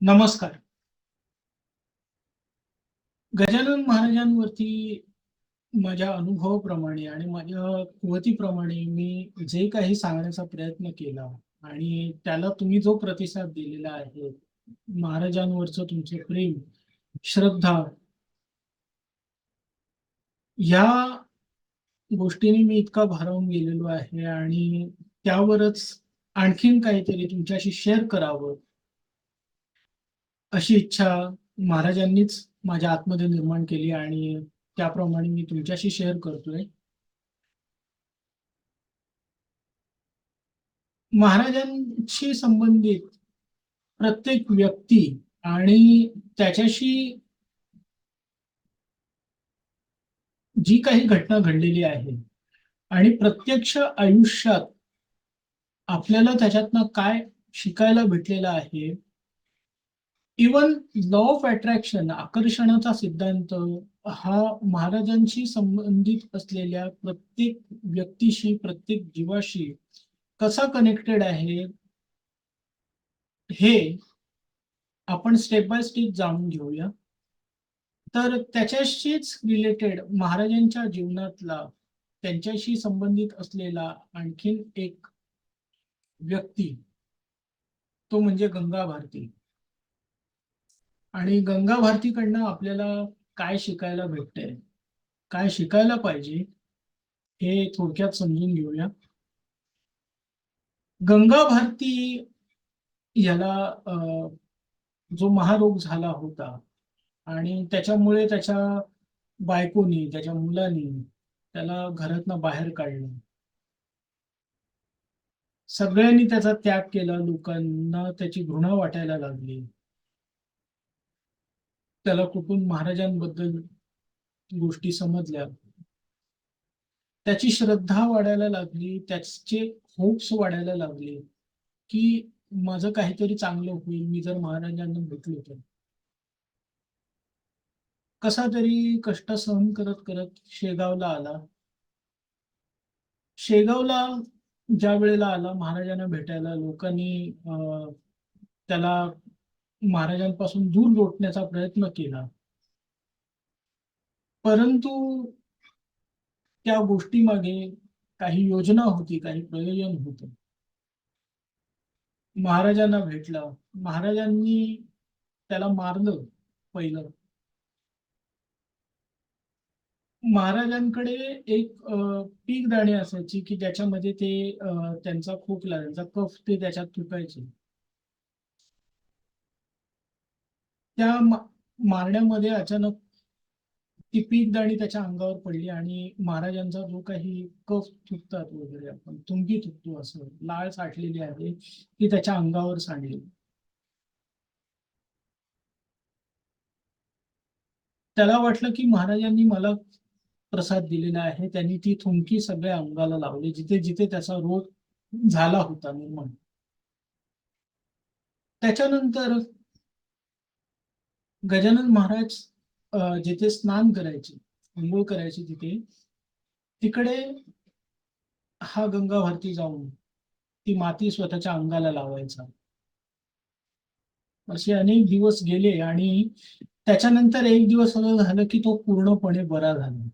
नमस्कार. गजानन महाराजांवरती माझ्या अनुभवाप्रमाणे आणि माझ्या कुवतीप्रमाणे मी जे काही सांगण्याचा प्रयत्न केला आणि त्याला तुम्ही जो प्रतिसाद दिलेला आहे महाराजांवरचं तुमचे प्रेम श्रद्धा या गोष्टीने मी इतका भारावून गेलेलो आहे आणि त्यावरच आणखीन काहीतरी तुमच्याशी शेअर करावं अशी इच्छा महाराजांनीच माझ्या आतमध्ये निर्माण केली आणि त्याप्रमाणे मी तुमच्याशी शेअर करतोय. महाराजांशी संबंधित प्रत्येक व्यक्ती आणि त्याच्याशी जी काही घटना घडलेली आहे आणि प्रत्यक्ष आयुष्यात आपल्याला त्याच्यातनं काय शिकायला भेटलेलं आहे इवन लॉ ऑफ अट्रॅक्शन आकर्षणाचा सिद्धांत हा महाराजांशी संबंधित असलेल्या प्रत्येक व्यक्तीशी प्रत्येक जीवाशी कसा कनेक्टेड आहे हे आपण स्टेप बाय स्टेप जाणून घेऊया. तर त्याच्याशीच रिलेटेड महाराजांच्या जीवनातला त्यांच्याशी संबंधित असलेला आणखीन एक व्यक्ती तो म्हणजे गंगा भारती आणि गंगा भारतीकडनं आपल्याला काय शिकायला भेटतंय? काय शिकायला पाहिजे? हे थोडक्यात समजून घेऊया. गंगा भारती याला जो महारोग झाला होता आणि त्याच्यामुळे त्याच्या बायकोनी त्याच्या मुलांनी त्याला घरातनं बाहेर काढलं. सगळ्यांनी त्याचा त्याग केला लोकांना त्याची घृणा वाटायला लागली. त्याला कुठून महाराजांबद्दल गोष्टी समजल्या. त्याची श्रद्धा वाढायला लागली त्याचे होप्स वाढायला लागले की माझं काहीतरी चांगलं होईल मी जर महाराजांना भेटलो तर. कसा तरी कष्ट सहन करत करत शेगावला आला. शेगावला ज्या वेळेला आला महाराजांना भेटायला लोकांनी अं, त्याला महाराजांपासून दूर लोटण्याचा प्रयत्न केला. परंतु त्या गोष्टी मागे काही योजना होती काही प्रयोजन होत. महाराजांना भेटला. महाराजांनी त्याला मारलं पहिलं. महाराजांकडे एक पीक दाणे असायची की ज्याच्यामध्ये ते त्यांचा खोकला त्यांचा कफ ते त्याच्यात तुटायचे. त्या मारण्यामध्ये अचानक ती पीक दाणी त्याच्या अंगावर पडली आणि महाराजांचा जो काही कफ थुकतात वगैरे आपण तुंगी थुकतो असं लाळ साठलेली आहे ती त्याच्या अंगावर सांडली. त्याला वाटलं की महाराजांनी मला प्रसाद दिलेला आहे त्यांनी ती थुंकी सगळ्या अंगाला लावली जिथे जिथे त्याचा रोग झाला होता निर्माण. त्याच्यानंतर गजानन महाराज जिथे स्नान करायचे अंघोळ करायचे तिथे तिकडे हा गंगा भारती जाऊन ती माती स्वतःच्या अंगाला लावायचा. असे अनेक दिवस गेले आणि त्याच्यानंतर एक दिवस असं झालं की तो पूर्णपणे बरा झाला.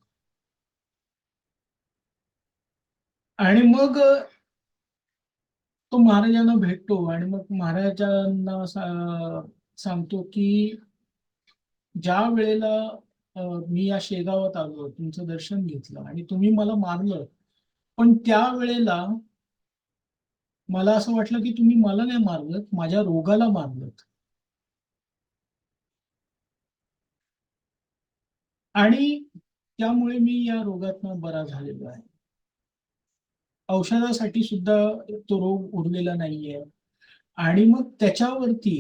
आणि मग तो महाराजांना भेटतो आणि मग महाराजांना सांगतो की ज्या वेळेला मी या शेगावात आलो तुमचं दर्शन घेतलं आणि तुम्ही मला मारलं पण त्या वेळेला मला असं वाटलं की तुम्ही मला नाही मारलं माझ्या रोगाला मारलं आणि त्यामुळे मी या रोगातनं बरा झालेलो आहे. औषधासाठी सुद्धा तो रोग उरलेला नाहीये. आणि मग त्याच्यावरती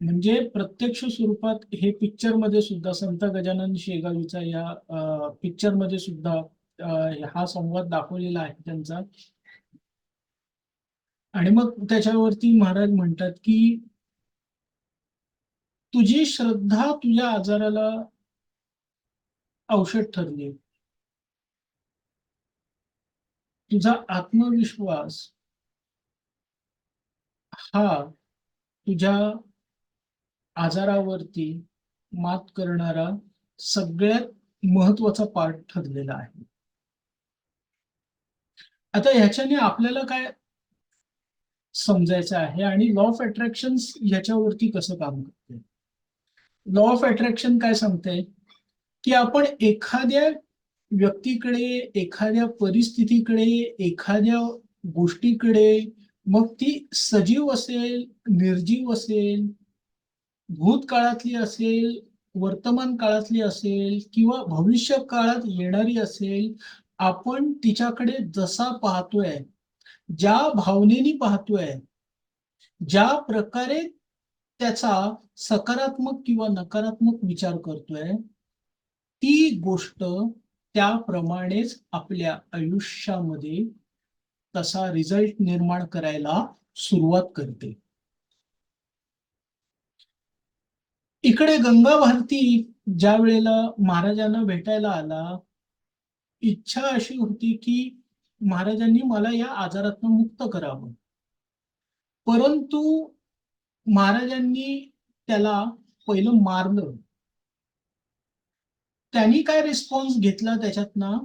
म्हणजे प्रत्यक्ष स्वरूपात हे पिक्चरमध्ये सुद्धा संत गजानन शेगावीचा या पिक्चरमध्ये सुद्धा हा संवाद दाखवलेला आहे त्यांचा. आणि मग त्याच्यावरती महाराज म्हणतात की तुझी श्रद्धा तुझ्या आजाराला औषध ठरली. तुझा आत्मविश्वास हा तुझ्या आजारावरती मात करणारा सगळ्यात महत्त्वाचा पार्ट ठरलेला आहे. आता ह्याच्याने आपल्याला काय समजायचं आहे आणि लॉ ऑफ अट्रॅक्शन ह्याच्यावरती कसं काम करते? लॉ ऑफ अट्रॅक्शन काय सांगते? की आपण एखाद्या व्यक्तीकडे एखाद्या परिस्थितीकडे एखाद्या गोष्टीकडे मग ती सजीव असेल निर्जीव असेल भूतकाळातली असेल वर्तमान काळातली असेल किंवा भविष्य काळात येणारी असेल आपण तिच्याकडे जसा पाहतोय ज्या भावनेनी पाहतोय ज्या प्रकारे त्याचा सकारात्मक किंवा नकारात्मक विचार करतोय ती गोष्ट त्याप्रमाणेच आपल्या आयुष्यामध्ये तसा रिझल्ट निर्माण करायला सुरुवात करते. इकडे गंगा भारती ज्या वेळेला महाराजांना भेटायला आला इच्छा अशी होती की महाराजांनी मला या आजारातून मुक्त करावं. परंतु महाराजांनी त्याला पहिलं मारलं. त्यांनी काय रिस्पॉन्स घेतला त्याच्यातनं?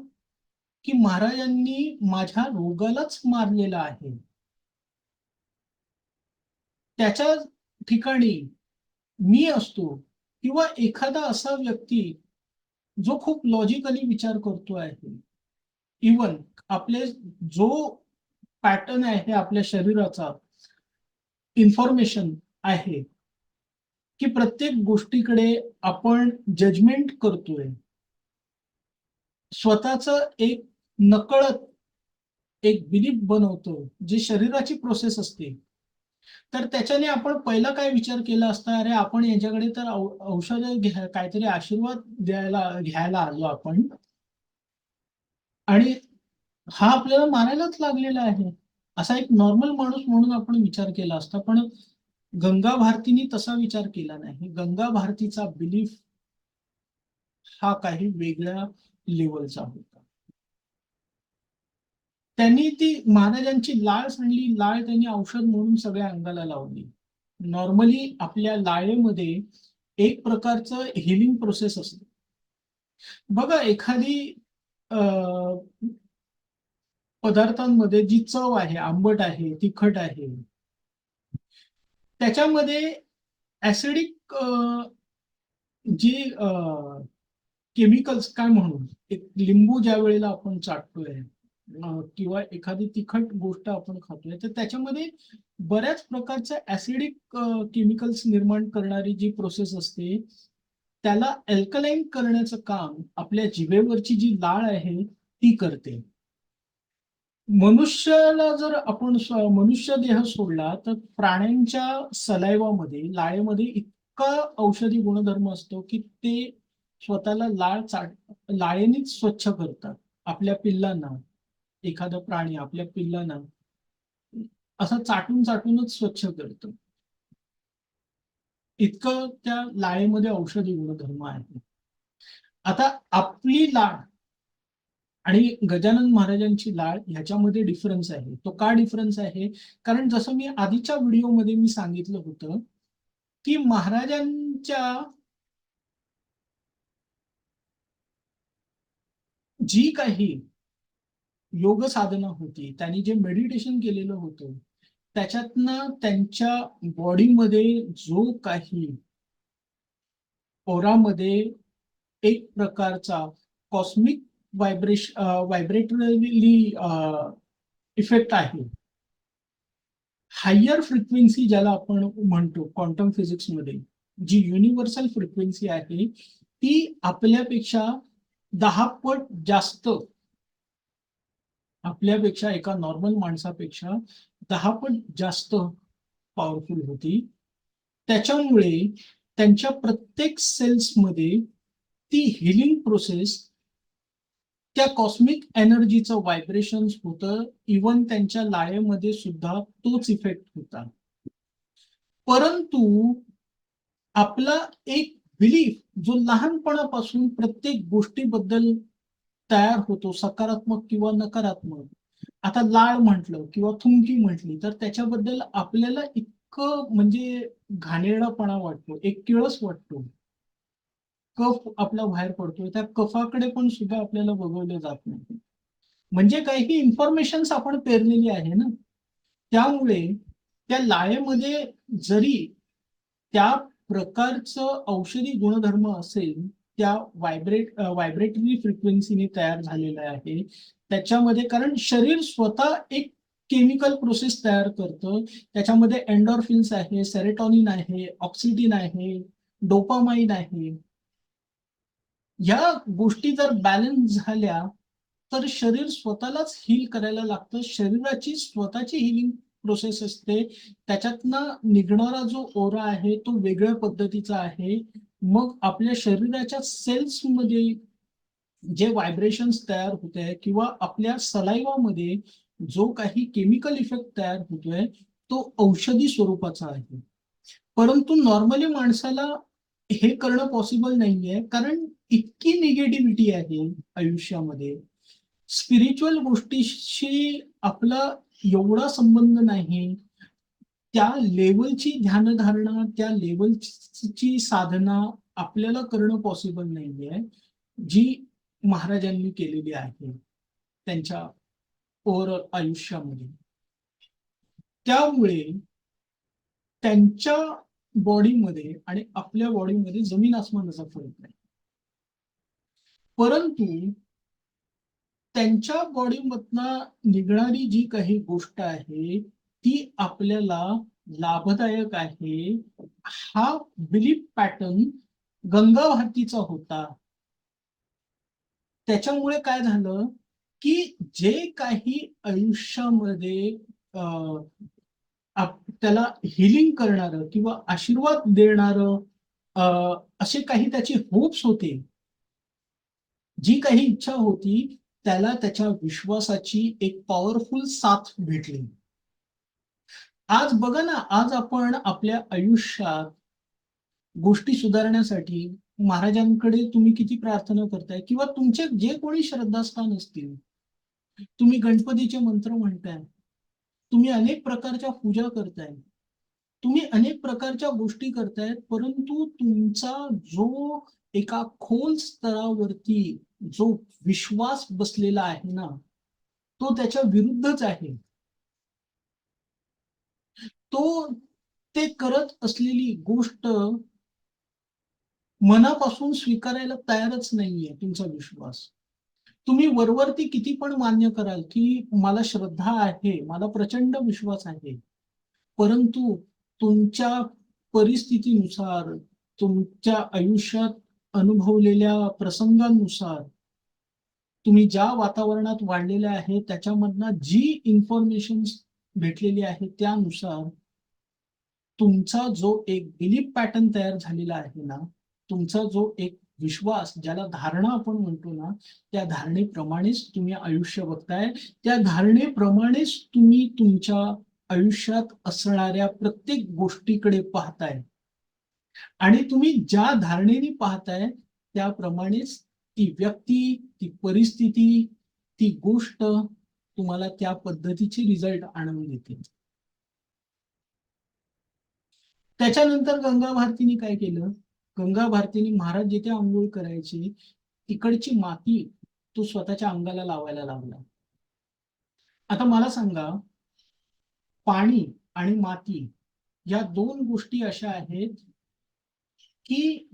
की महाराजांनी माझ्या रोगालाच मारलेला आहे. त्याच्या ठिकाणी मी असतो किंवा एखादा असा व्यक्ती जो खूप लॉजिकली विचार करतो आहे. इवन आपले जो पॅटर्न आहे आपल्या शरीराचा इन्फॉर्मेशन आहे की प्रत्येक गोष्टीकडे आपण जजमेंट करतोय. स्वतःच एक नकळत एक बिलीफ बनवतो जी शरीराची प्रोसेस असते. तर त्याच्याने आपण पहिला काय विचार केला असता अरे आपण यांच्याकडे तर औषध घ्या काहीतरी आशीर्वाद द्यायला घ्यायला आलो आपण. आणि हा आपल्याला मारायलाच लागलेला आहे. असा एक नॉर्मल माणूस म्हणून आपण विचार केला असता पण गंगा भारतीने तसा विचार केला नाही. गंगा भारतीचा बिलीफ हा काही वेगळ्या लेवलचा होता. त्यांनी ती महाराजांची लाळ सांडली. लाळ त्यांनी औषध म्हणून सगळ्या अंगाला लावली. नॉर्मली आपल्या लाळेमध्ये एक प्रकारचं हिलिंग प्रोसेस असते. बघा एखादी पदार्थांमध्ये जी चव आहे आंबट आहे तिखट आहे त्याच्यामध्ये ऍसिडिक जी केमिकल्स काय म्हणून एक लिंबू ज्या वेळेला आपण चाटतोय किंवा एखादी तिखट गोष्ट आपण खातोय तर त्याच्यामध्ये बऱ्याच प्रकारच्या ऍसिडिक केमिकल्स निर्माण करणारी जी प्रोसेस असते त्याला अल्कलाईन करण्याचं काम आपल्या जिभेवरची जी लाळ आहे ती करते. मनुष्याला जर आपण मनुष्य देह सोडला तर प्राण्यांच्या सलायवामध्ये लाळेमध्ये इतका औषधी गुणधर्म असतो की ते स्वतःला लाळ चाट लाळेनेच स्वच्छ करतात आपल्या पिल्लांना. एखादा प्राणी आपल्या पिल्लांना असं चाटून चाटूनच स्वच्छ करत. इतकं त्या लाळेमध्ये औषधी गुणधर्म आहे. आता आपली लाळ आणि गजानन महाराजांची लाळ ह्याच्यामध्ये डिफरन्स आहे. तो का डिफरन्स आहे? कारण जसं मी आधीच्या व्हिडिओमध्ये मी सांगितलं होतं की महाराजांच्या जी काही योग साधना होती त्यांनी जे मेडिटेशन केलेलं होतं त्याच्यातनं त्यांच्या बॉडीमध्ये जो काही ओरामध्ये एक प्रकारचा कॉस्मिक व्हायब्रेश व्हायब्रेटरली इफेक्ट आहे. हायर फ्रिक्वेन्सी ज्याला आपण म्हणतो क्वांटम फिजिक्समध्ये जी युनिव्हर्सल फ्रिक्वेन्सी आहे ती आपल्यापेक्षा दहा पट जास्त आपल्यापेक्षा एका नॉर्मल माणसापेक्षा दहा पट जास्त पॉवरफुल होती. त्याच्यामुळे त्यांच्या प्रत्येक सेल्समध्ये ती हिलिंग प्रोसेस त्या कॉस्मिक एनर्जीचं व्हायब्रेशन होतं. इवन त्यांच्या लाळेमध्ये सुद्धा तोच इफेक्ट होता. परंतु आपला एक बिलीफ जो लहानपणापासून प्रत्येक गोष्टीबद्दल तयार होतो सकारात्मक किंवा नकारात्मक. आता लाळ म्हटलं किंवा थुंकी म्हटली तर त्याच्याबद्दल आपल्याला इतकं म्हणजे घाणेरडापणा वाटतो एक किळस वाटतो. कफ आपला बाहेर पडतो त्या कफाकडे पण सुद्धा आपल्याला बघवलं जात नाही. म्हणजे काही ही इन्फॉर्मेशन आपण पेरलेली आहे ना त्यामुळे त्या लाळेमध्ये जरी त्या प्रकारचं औषधी गुणधर्म असेल त्या व्हायब्रेट व्हायब्रेटरी फ्रिक्वेन्सीने तयार झालेल्या आहे. त्याच्यामध्ये कारण शरीर स्वतः एक केमिकल प्रोसेस तयार करतं. त्याच्यामध्ये एन्डॉर्फिन्स आहे सेरेटॉनिन आहे ऑक्सिडिन आहे डोपामाइन आहे. या गोष्टी जर बॅलन्स झाल्या तर शरीर स्वतःलाच हील करायला लागतं. शरीराची स्वतःची हिलिंग प्रोसेस असते. त्याच्यातनं निघणारा जो ओरा आहे तो वेगळ्या पद्धतीचा आहे. मग आपल्या शरीराच्या सेल्समध्ये जे व्हायब्रेशन्स तयार होत आहे किंवा आपल्या सलाईवामध्ये जो काही केमिकल इफेक्ट तयार होतोय तो औषधी स्वरूपाचा आहे. परंतु नॉर्मली माणसाला हे करणं पॉसिबल नाहीये कारण इतकी निगेटिव्हिटी आहे आयुष्यामध्ये. स्पिरिच्युअल गोष्टीशी आपला एवढा संबंध नाही. त्या लेवलची ध्यानधारणा त्या लेवलची साधना आपल्याला करणं पॉसिबल नाहीये. जी महाराजांनी केलेली आहे त्यांच्या ओव्हरऑल आयुष्यामध्ये. त्यामुळे त्यांच्या बॉडीमध्ये आणि आपल्या बॉडीमध्ये जमीन आसमानाचा फरक नाही. परंतु त्यांच्या बॉडीमधनं निघणारी जी काही गोष्ट आहे ती आपल्याला लाभदायक आहे हा बिलीफ पॅटर्न गंगा भारतीचा होता. त्याच्यामुळे काय झालं की जे काही आयुष्यामध्ये त्याला हिलिंग करणार किंवा आशीर्वाद देणार असे काही त्याचे होप्स होते. जी काही इच्छा होती त्याला त्याच्या विश्वासाची एक पॉवरफुल साथ भेटली. आज बघा ना आज आपण आपल्या आयुष्यात गोष्टी सुधारण्यासाठी महाराजांकडे तुम्ही किती प्रार्थना करताय? किंवा तुमचे जे कोणी श्रद्धास्थान असतील तुम्ही गणपतीचे मंत्र म्हणताय तुम्ही अनेक प्रकारच्या पूजा करताय तुम्ही अनेक प्रकारच्या गोष्टी करतायत परंतु तुमचा जो एका खोल स्तरावरती जो विश्वास बसलेला आहे ना तो त्याच्या विरुद्धच आहे. तो ते करत असलेली गोष्ट मनापासून स्वीकारायला तयारच नाहीये तुमचा विश्वास. तुम्ही वरवरती किती पण मान्य कराल की मला श्रद्धा आहे मला प्रचंड विश्वास आहे परंतु तुमच्या परिस्थितीनुसार तुमच्या आयुष्यात अनुभवलेल्या प्रसंगांनुसार तुम्ही ज्या वातावरणात वाढलेल्या आहे त्याच्यामधनं जी इन्फॉर्मेशन भेटलेली आहे त्यानुसार तुमचा जो एक बिलीफ पॅटर्न तयार झालेला आहे ना तुमचा जो एक विश्वास ज्याला धारणा आपण म्हणतो ना त्या धारणेप्रमाणेच तुम्ही आयुष्य बघताय. त्या धारणेप्रमाणेच तुम्ही तुमच्या आयुष्यात असणाऱ्या प्रत्येक गोष्टीकडे पाहताय. आणि तुम्ही ज्या धारणेने पाहताय त्याप्रमाणेच ती व्यक्ती ती परिस्थिती ती गोष्ट तुम्हाला त्या पद्धतीचे रिझल्ट आणून देते. त्याच्यानंतर गंगा भारतीने काय केलं? गंगा भारतीने महाराज जिथे आंघोळ करायची तिकडची माती तो स्वतःच्या अंगाला लावायला लागला. आता मला सांगा पाणी आणि माती या दोन गोष्टी अशा आहेत की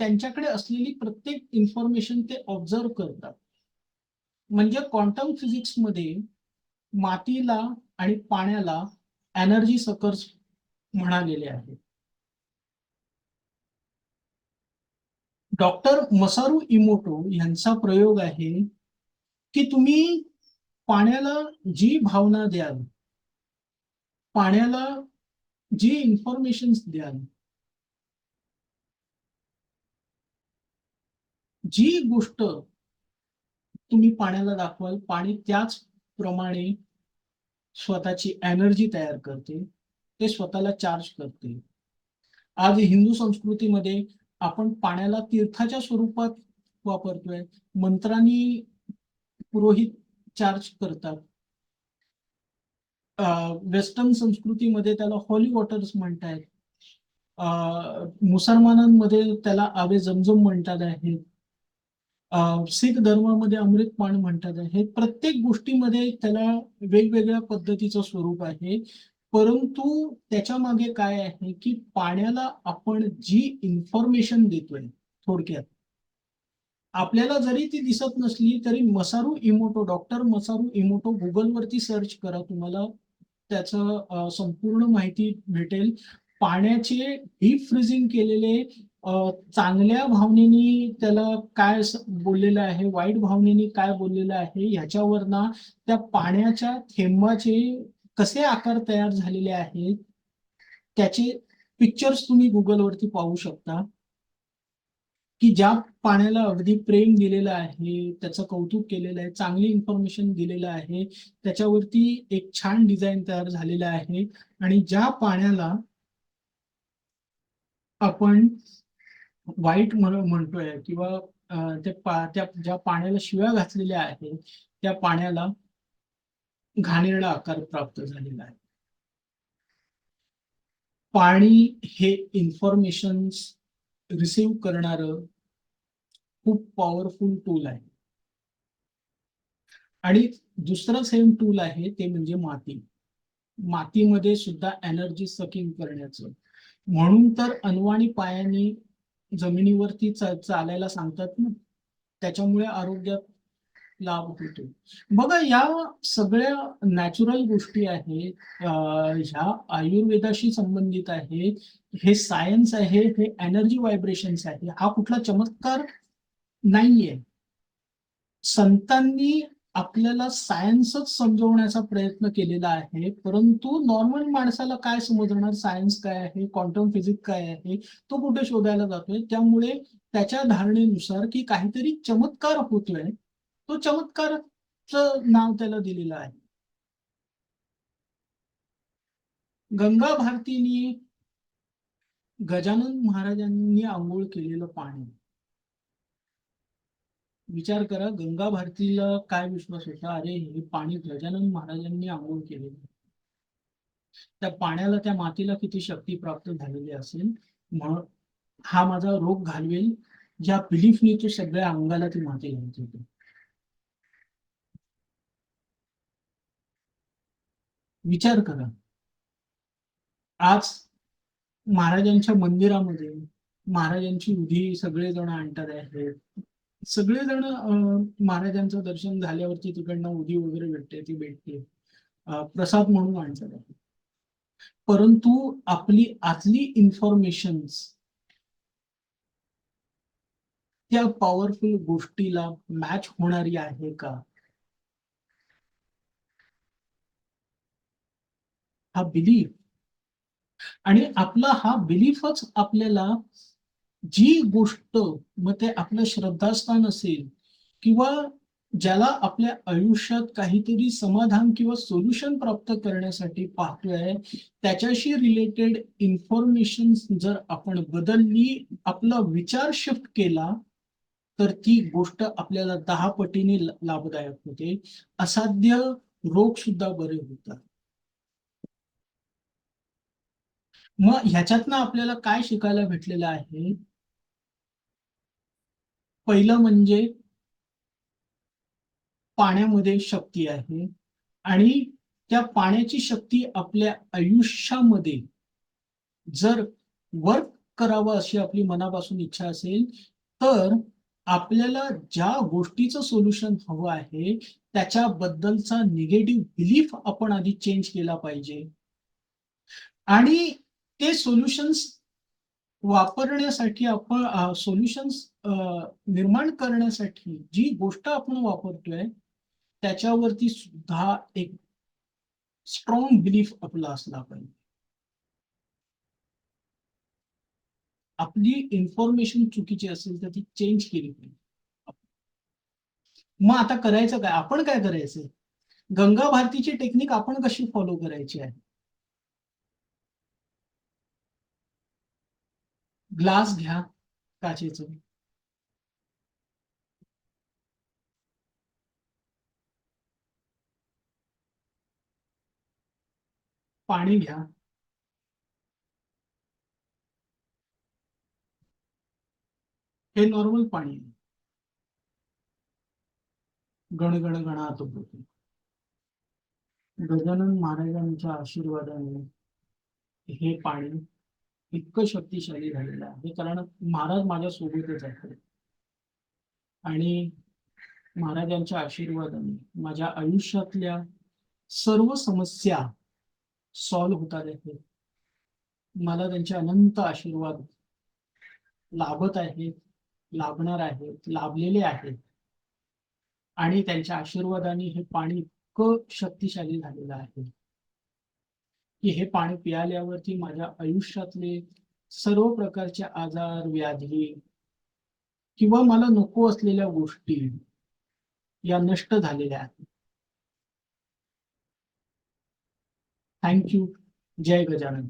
त्यांच्याकडे असलेली प्रत्येक इन्फॉर्मेशन ते ऑब्झर्व करतात. म्हणजे क्वांटम फिजिक्समध्ये मातीला आणि पाण्याला एनर्जी सकर्स म्हणालेले आहे डॉक्टर मसारू इमोटो यांचा प्रयोग आहे की तुम्ही पाण्याला जी भावना द्याल पाण्याला जी इन्फॉर्मेशन द्याल जी गोष्ट तुम्ही पाण्याला दाखवाल पाणी त्याच प्रमाणे स्वतःची एनर्जी तयार करते ते स्वतःला चार्ज करते. आज हिंदू संस्कृतीमध्ये आपण पाण्याला तीर्थाच्या स्वरूपात वापरतोय. मंत्रांनी पुरोहित चार्ज करतात. वेस्टर्न संस्कृतीमध्ये त्याला हॉली वॉटर्स म्हणतायत. अं, मुसलमानांमध्ये त्याला आवे जमजम म्हणतात आहेत अं, शीख धर्मामध्ये अमृत पाण म्हणतात आहे. प्रत्येक गोष्टीमध्ये त्याला वेगवेगळ्या पद्धतीचं स्वरूप आहे. परंतु त्याच्यामागे काय आहे की पाण्याला आपण जी इन्फॉर्मेशन देतोय थोडक्यात आपल्याला जरी ती दिसत नसली तरी मसारू इमोटो डॉक्टर मसारू इमोटो गुगलवरती सर्च करा तुम्हाला त्याचं संपूर्ण माहिती भेटेल. पाण्याचे डीप फ्रीजिंग केलेले चांगल्या भावनेनी त्याला काय बोललेलं आहे वाईट भावनेनी काय बोललेलं आहे ह्याच्यावरनं त्या पाण्याच्या थेंबाचे कसे आकार तयार झालेले आहेत? त्याचे पिक्चर्स तुम्ही गुगलवरती पाहू शकता. की ज्या पाण्याला अगदी प्रेम दिलेलं आहे त्याचं कौतुक केलेलं आहे चांगली इन्फॉर्मेशन दिलेलं आहे त्याच्यावरती एक छान डिझाईन तयार झालेलं आहे. आणि ज्या पाण्याला आपण वाईट म्हणतोय किंवा त्या ज्या पाण्याला शिव्या घातलेल्या आहेत त्या पाण्याला घाणेरडा आकार प्राप्त झालेला आहे. पाणी हे इन्फॉर्मेशन रिसीव्ह करणार खूप पॉवरफुल टूल आहे. आणि दुसरं सेम टूल आहे ते म्हणजे माती. मातीमध्ये सुद्धा एनर्जी सकिंग करण्याचं. म्हणून तर अनवाणी पायाने जमिनीवरती चालायला सांगतात ना. त्याच्यामुळे आरोग्यात लाभ होतो. बघा या सगळ्या नॅचरल गोष्टी आहेत ह्या आयुर्वेदाशी संबंधित आहेत हे सायन्स आहे हे एनर्जी व्हायब्रेशन्स आहे हा कुठला चमत्कार नाहीये. संतांनी आपल्याला सायन्सच समजवण्याचा प्रयत्न केलेला आहे परंतु नॉर्मल माणसाला काय समजणार सायन्स काय आहे क्वांटम फिजिक्स काय आहे तो कुठे शोधायला जातोय? त्यामुळे त्याच्या धारणेनुसार की काहीतरी चमत्कार होतोय तो चमत्कारच नाव त्याला दिलेलं आहे. गंगा भारतीने गजानन महाराजांनी आंघोळ केलेलं पाणी. विचार करा गंगा भारतीला काय विश्वास होता? अरे हे पाणी गजानन महाराजांनी आंघोळ केलेलं त्या पाण्याला त्या मातीला किती शक्ती प्राप्त झालेली असेल? म्हणून हा माझा रोग घालवेल. ज्या बिलीफनी ते सगळ्या अंगाला ती माती घालत होती. विचार करा. आज महाराजांच्या मंदिरामध्ये महाराजांची उधी सगळेजण आणतात आहेत सगळेजण महाराजांचं दर्शन झाल्यावरती तिकडनं उधी वगैरे भेटते ती भेटते. प्रसाद म्हणून आणतात आहे. परंतु आपली आतली इन्फॉर्मेशन त्या पॉवरफुल गोष्टीला मॅच होणारी आहे का? हा बिलीफ आणि आपला हा बिलीफच आपल्याला जी गोष्ट मग ते आपलं श्रद्धास्थान असेल किंवा ज्याला आपल्या आयुष्यात काहीतरी समाधान किंवा सोल्युशन प्राप्त करण्यासाठी पाहतोय त्याच्याशी रिलेटेड इन्फॉर्मेशन जर आपण बदलली आपला विचार शिफ्ट केला तर ती गोष्ट आपल्याला दहा पटीने लाभदायक होते. असाध्य रोग सुद्धा बरे होतात. मग ह्याच्यातनं आपल्याला काय शिकायला भेटलेलं आहे? पहिलं म्हणजे पाण्यामध्ये शक्ती आहे आणि त्या पाण्याची शक्ती आपल्या आयुष्यामध्ये जर वर्क करावं अशी आपली मनापासून इच्छा असेल तर आपल्याला ज्या गोष्टीचं सोल्युशन हवं आहे त्याच्याबद्दलचा निगेटिव्ह बिलीफ आपण आधी चेंज केला पाहिजे. आणि ते सोल्युशन्स वापरण्यासाठी आपण सोल्युशन्स निर्माण करण्यासाठी जी गोष्ट आपण वापरतोय त्याच्यावरती सुद्धा एक स्ट्रॉंग बिलीफ आपला असला पाहिजे. आपली इन्फॉर्मेशन चुकीची असेल तर ती चेंज केली पाहिजे. मग आता करायचं काय? आपण काय करायचं? गंगा भारतीची टेक्निक आपण कशी फॉलो करायची आहे? ग्लास घ्या काचेचं. पाणी घ्या. हे नॉर्मल पाणी आहे. गण गण गणात होते. गजानन महाराजांच्या आशीर्वादाने हे पाणी इतकं शक्तिशाली झालेलं आहे. कारण महाराज माझ्या सोबतच आहेत. आणि महाराजांच्या आशीर्वादाने माझ्या आयुष्यातल्या सर्व समस्या सॉल्व्ह होतात आहेत. मला त्यांचे अनंत आशीर्वाद लाभत आहेत लाभणार आहेत लाभलेले आहेत. आणि त्यांच्या आशीर्वादाने हे पाणी इतकं शक्तिशाली झालेलं आहे. की हे पाणी पियाल्यावरती माझ्या आयुष्यातले सर्व प्रकारचे आजार व्याधी किंवा मला नको असलेल्या गोष्टी या नष्ट झालेल्या आहेत. थँक्यू जय गजानन.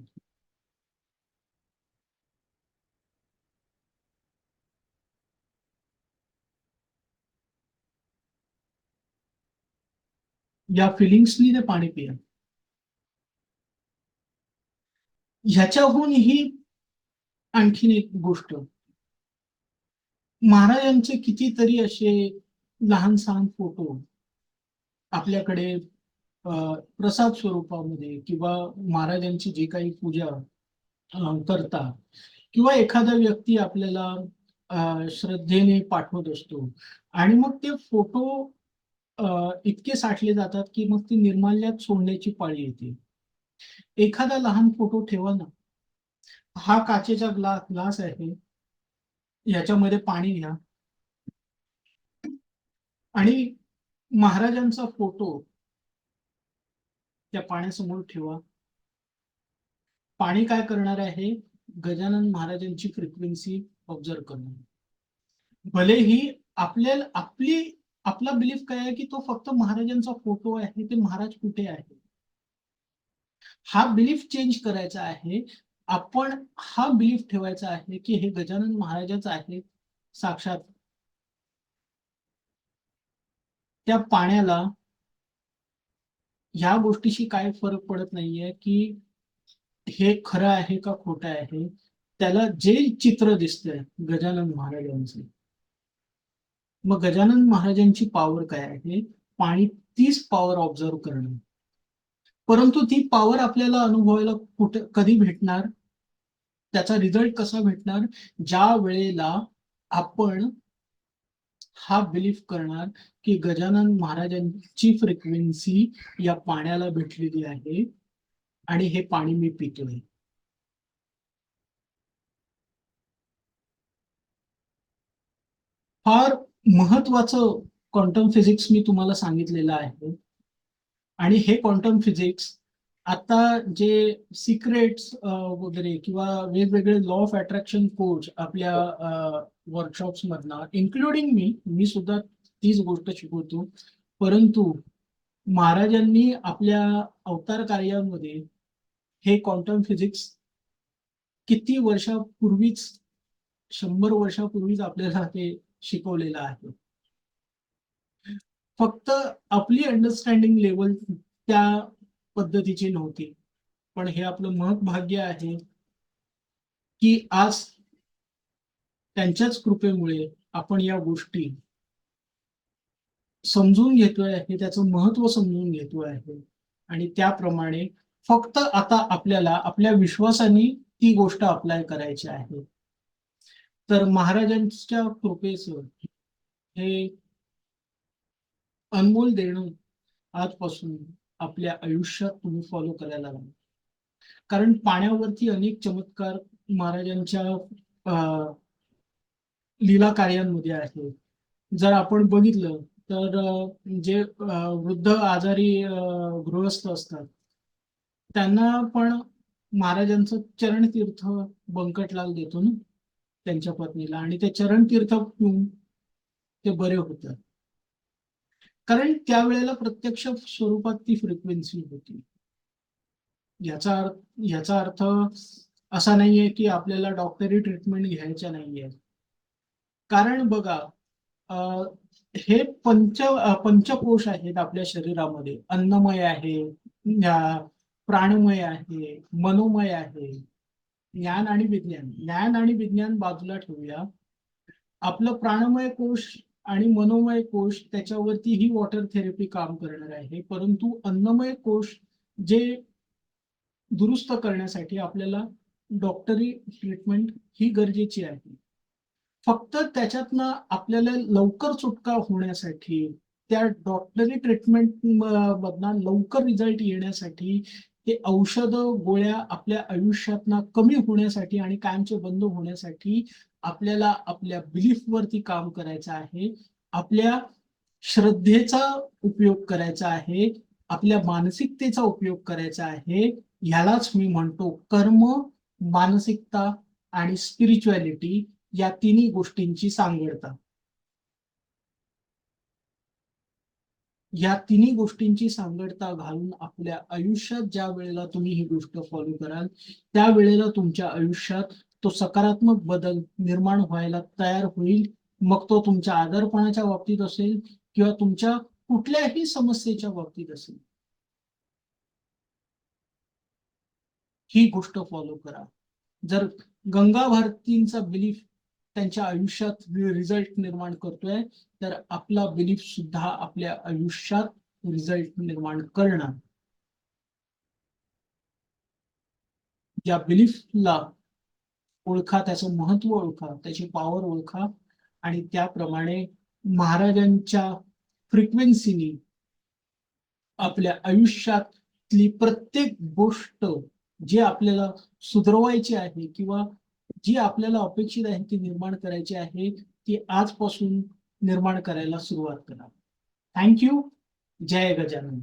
या फिलिंग्सनी ते पाणी पिया. ह्याच्याहूनही आणखीन एक गोष्ट. महाराजांचे कितीतरी असे लहान सहान फोटो आपल्याकडे अं, प्रसाद स्वरूपामध्ये किंवा महाराजांची जी काही पूजा करता किंवा एखादा व्यक्ती आपल्याला श्रद्धेने पाठवत असतो आणि मग ते फोटो इतके साठले जातात की मग ती निर्माल्यात सोडण्याची पाळी येते. एखादा लहान फोटो ठेवा ना. हा काचेचा ग्लास ग्लास आहे. याच्यामध्ये पाणी घ्या. आणि महाराजांचा फोटो त्या पाण्यासमोर ठेवा. पाणी काय करणार आहे? गजानन महाराजांची फ्रिक्वेन्सी ऑब्झर्व करणार. भलेही आपल्याला आपली आपला बिलीफ काय आहे की तो फक्त महाराजांचा फोटो आहे ते महाराज कुठे आहे? हा बिलीफ चेंज करायचा आहे. आपण हा बिलीफ ठेवायचा आहे की हे गजानन महाराजच आहे. साक्षात त्या पाण्याला ह्या गोष्टीशी काय फरक पडत नाहीये की हे खरं आहे का खोटं आहे. त्याला जे चित्र दिसतंय गजानन महाराजांचे. मग गजानन महाराजांची पॉवर काय आहे? पाणी तीच पॉवर ऑब्झर्व करणं. परंतु ती पॉवर आपल्याला अनुभवायला कुठे कधी भेटणार? त्याचा रिझल्ट कसा भेटणार? ज्या वेळेला आपण हा बिलीफ करणार की गजानन महाराजांची फ्रिक्वेन्सी या पाण्याला भेटलेली आहे आणि हे पाणी मी पितोय. फार महत्वाचं क्वांटम फिजिक्स मी तुम्हाला सांगितलेलं आहे. आणि हे क्वांटम फिजिक्स आता जे सिक्रेट्स वगैरे किंवा वेगवेगळे लॉ ऑफ अट्रॅक्शन कोच आपल्या वर्कशॉप्स मधनं इन्क्लुडिंग मी मी सुद्धा तीच गोष्ट शिकवतो. परंतु महाराजांनी आपल्या अवतार कार्यामध्ये हे क्वांटम फिजिक्स किती वर्षापूर्वीच शंभर वर्षापूर्वीच आपल्याला ते शिकवलेलं आहे. फक्त आपली अंडरस्टँडिंग लेवल त्या पद्धतीची नव्हती. पण हे आपलं महत् भाग्य आहे की आज त्यांच्याच कृपेमुळे आपण या गोष्टी समजून घेतोय आहे त्याचं महत्त्व समजून घेतोय आहे. आणि त्याप्रमाणे फक्त आता आपल्याला आपल्या विश्वासाने ती गोष्ट अप्लाय करायची आहे. तर महाराजांच्या कृपेचं हे अनमोल देणं आजपासून आपल्या आयुष्यात तुम्ही फॉलो करायला लागणार कारण पाण्यावरती अनेक चमत्कार महाराजांच्या लीला कार्यांमध्ये आहे. जर आपण बघितलं तर जे वृद्ध आजारी गृहस्थ असतात त्यांना पण महाराजांचं चरणतीर्थ बंकटलाल देतो ना त्यांच्या पत्नीला. आणि ते चरणतीर्थ पिऊन ते बरे होतात. कारण त्यावेळेला प्रत्यक्ष स्वरूपात ती फ्रिक्वेन्सी होती. याचा अर्थ याचा अर्थ असा नाहीये की आपल्याला डॉक्टरी ट्रीटमेंट घ्यायच्या नाहीये. कारण बघा अं, हे पंच पंचकोश आहेत आपल्या शरीरामध्ये. अन्नमय आहे प्राणमय आहे मनोमय आहे. ज्ञान आणि विज्ञान. ज्ञान आणि विज्ञान बाजूला ठेवूया. आपलं प्राणमय कोश आणि मनोमय कोश त्याच्यावरती ही वॉटर थेरपी काम करणार आहे. परंतु अन्नमय कोश जे दुरुस्त करण्यासाठी आपल्याला डॉक्टरी ट्रीटमेंट ही गरजेची आहे. फक्त त्याच्यातनं आपल्याला लवकर सुटका होण्यासाठी त्या डॉक्टरी ट्रीटमेंट मधनं लवकर रिझल्ट येण्यासाठी ते औषध गोळ्या आपल्या आयुष्यातना कमी होण्यासाठी आणि कायमचे बंद होण्यासाठी आपल्याला आपल्या बिलीफ वरती काम करायचं आहे. आपल्या श्रद्धेचा उपयोग करायचा आहे. आपल्या मानसिकतेचा उपयोग करायचा आहे. ह्यालाच मी म्हणतो कर्म मानसिकता आणि स्पिरिच्युअलिटी या तिन्ही गोष्टींची सांगडता. या तिन्ही गोष्टींची सांगडता घालून आपल्या आयुष्यात ज्या वेळेला तुम्ही ही गोष्ट फॉलो कराल त्या वेळेला तुमच्या आयुष्यात तो सकारात्मक बदल निर्माण व्हायला तयार होईल. मग तो तुमच्या आदरपणाच्या बाबतीत असेल किंवा तुमच्या कुठल्याही समस्येच्या बाबतीत असेल. ही गोष्ट फॉलो करा. जर गंगा भारतींचा बिलीफ त्यांच्या आयुष्यात रिझल्ट निर्माण करतोय तर आपला बिलीफ सुद्धा आपल्या आयुष्यात रिझल्ट निर्माण करणार. या बिलीफला ओळखा त्याचं महत्त्व ओळखा त्याची पॉवर ओळखा आणि त्याप्रमाणे महाराजांच्या फ्रिक्वेन्सीनी आपल्या आयुष्यातली प्रत्येक गोष्ट जी आपल्याला सुधरवायची आहे किंवा जी आपल्याला अपेक्षित आहे ती निर्माण करायची आहे ती आजपासून निर्माण करायला सुरुवात करा. थँक्यू जय गजानन.